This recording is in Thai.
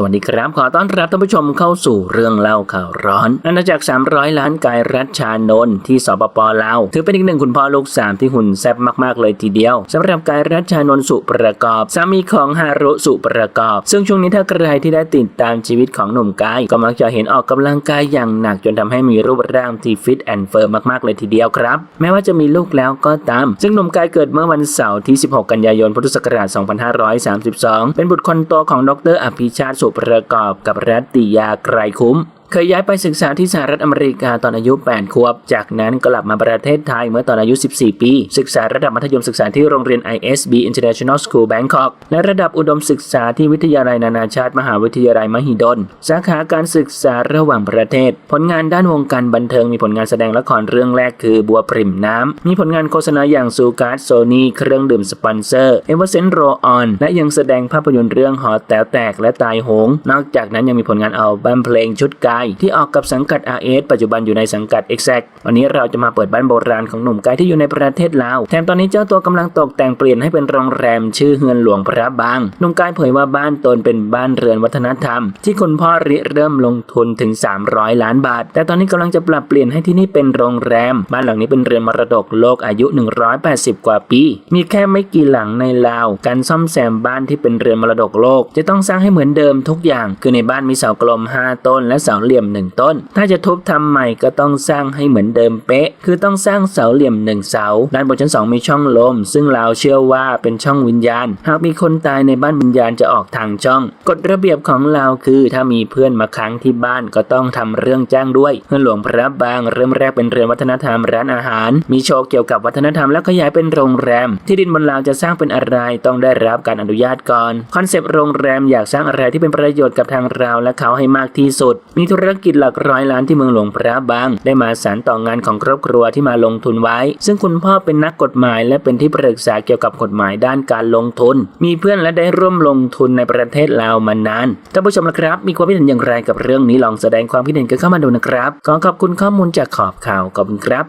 สวัสดีครับ ขอต้อนรับท่านผู้ชมเข้าสู่เรื่องเล่าข่าวร้อนอาณาจักร 300 ล้านกายรัชชานนท์ที่สปปลาวถือเป็นอีกหนึ่งคุณพ่อลูกสามที่หุ่นแซ่บมากๆเลยทีเดียวสำหรับกายรัชชานนท์สุประกอบสามีของฮารุสุประกอบ ซึ่งช่วงนี้ถ้าใครที่ได้ติดตามชีวิตของหนุ่มกายก็มักจะเห็นออกกำลังกายอย่างหนักจนทำให้มีรูปร่างที่ฟิตแอนด์เฟิร์มมากๆเลยทีเดียวครับ แม้ว่าจะมีลูกแล้วก็ตาม ซึ่งหนุ่มกายเกิดเมื่อวันเสาร์ที่ 16 กันยายนพุทธศักราช 2532 เป็นบุตรคนโตของดรอภิชาติสุประกอบกับรัตติยาไกรคุ้ม เคยย้ายไปศึกษาที่สหรัฐอเมริกาตอนอายุ 8 ขวบ จากนั้นกลับมาประเทศไทยเมื่อตอนอายุ 14 ปี ศึกษาระดับมัธยมศึกษาที่โรงเรียน ISB International School Bangkok และระดับอุดมศึกษาที่วิทยาลัยนานาชาติ มหาวิทยาลัยมหิดล สาขาการศึกษาระหว่างประเทศ ผลงานด้านวงการบันเทิงมีผลงานแสดงละครเรื่องแรกคือบัวปริ่มน้ำ มีผลงานโฆษณาอย่างซูการ์ดโซนี่เครื่องดื่มสปอนเซอร์เอเวอร์เซนโรออนและยังแสดงภาพยนตร์เรื่องหอแต๋วแตกและตายโหง นอกจากนั้นยังมีผลงานอัลบั้มเพลงชุดกายที่ออกกับสังกัด RS ปัจจุบันอยู่ในสังกัด Exact วันนี้เราจะมาเปิดบ้านโบราณของหนุ่มกายที่อยู่ในประเทศลาวแถมตอนนี้เจ้าตัวกำลังตกแต่งเปลี่ยนให้เป็นโรงแรมชื่อเฮือนหลวงพระบางหนุ่มกายเผยว่าบ้านตนเป็นบ้านเรือนวัฒนธรรม ที่คุณพ่อริเริ่มลงทุนถึง 300 ล้านบาท แต่ตอนนี้กำลังจะปรับเปลี่ยนให้ที่นี่เป็นโรงแรม บ้านหลังนี้เป็นเรือนมรดกโลกอายุ 180 กว่าปี มีแค่ไม่กี่หลังในลาว การซ่อมแซมบ้านที่เป็นเรือนมรดกโลก จะต้องสร้างให้เหมือนเดิมทุกอย่าง คือในบ้านมีเสากลม 5 ต้นและเสาเหลี่ยม1ต้น ถ้าจะทุบทำใหม่ก็ต้องสร้างให้เหมือนเดิมเป๊ะ คือต้องสร้างเสาเหลี่ยม1เสา ด้านบนชั้น 2 มีช่องลม ซึ่งลาวเชื่อว่าเป็นช่องวิญญาณ หากมีคนตายในบ้านวิญญาณจะออกทางช่อง กฎระเบียบของลาวคือถ้ามีเพื่อนมาค้างที่บ้านก็ต้องทำเรื่องจ้างด้วย เพื่อนหลวงพระบางเริ่มแรกเป็นเรือนวัฒนธรรมร้านอาหาร มีโชว์เกี่ยวกับวัฒนธรรมแล้วขยายเป็นโรงแรม ที่ดินบนลาวจะสร้างเป็นอะไรต้องได้รับการอนุญาตก่อน คอนเซปต์โรงแรมอยากสร้างอะไรที่เป็นประโยชน์กับทางเราและเขาให้มากที่สุด มีธุรกิจหลักร้อยล้านที่เมืองหลวงพระบาง ได้มาสานต่องานของครอบครัวที่มาลงทุนไว้ ซึ่งคุณพ่อเป็นนักกฎหมายและเป็นที่ปรึกษาเกี่ยวกับกฎหมายด้านการลงทุน มีเพื่อนและได้ร่วมลงทุนในประเทศลาวมานานท่านผู้ชมนะครับ มีความคิดเห็นอย่างไรกับเรื่องนี้ลองแสดงความคิดเห็นกันเข้ามาดูนะครับ ขอขอบคุณข้อมูลจากขอบข่าวขอบคุณครับ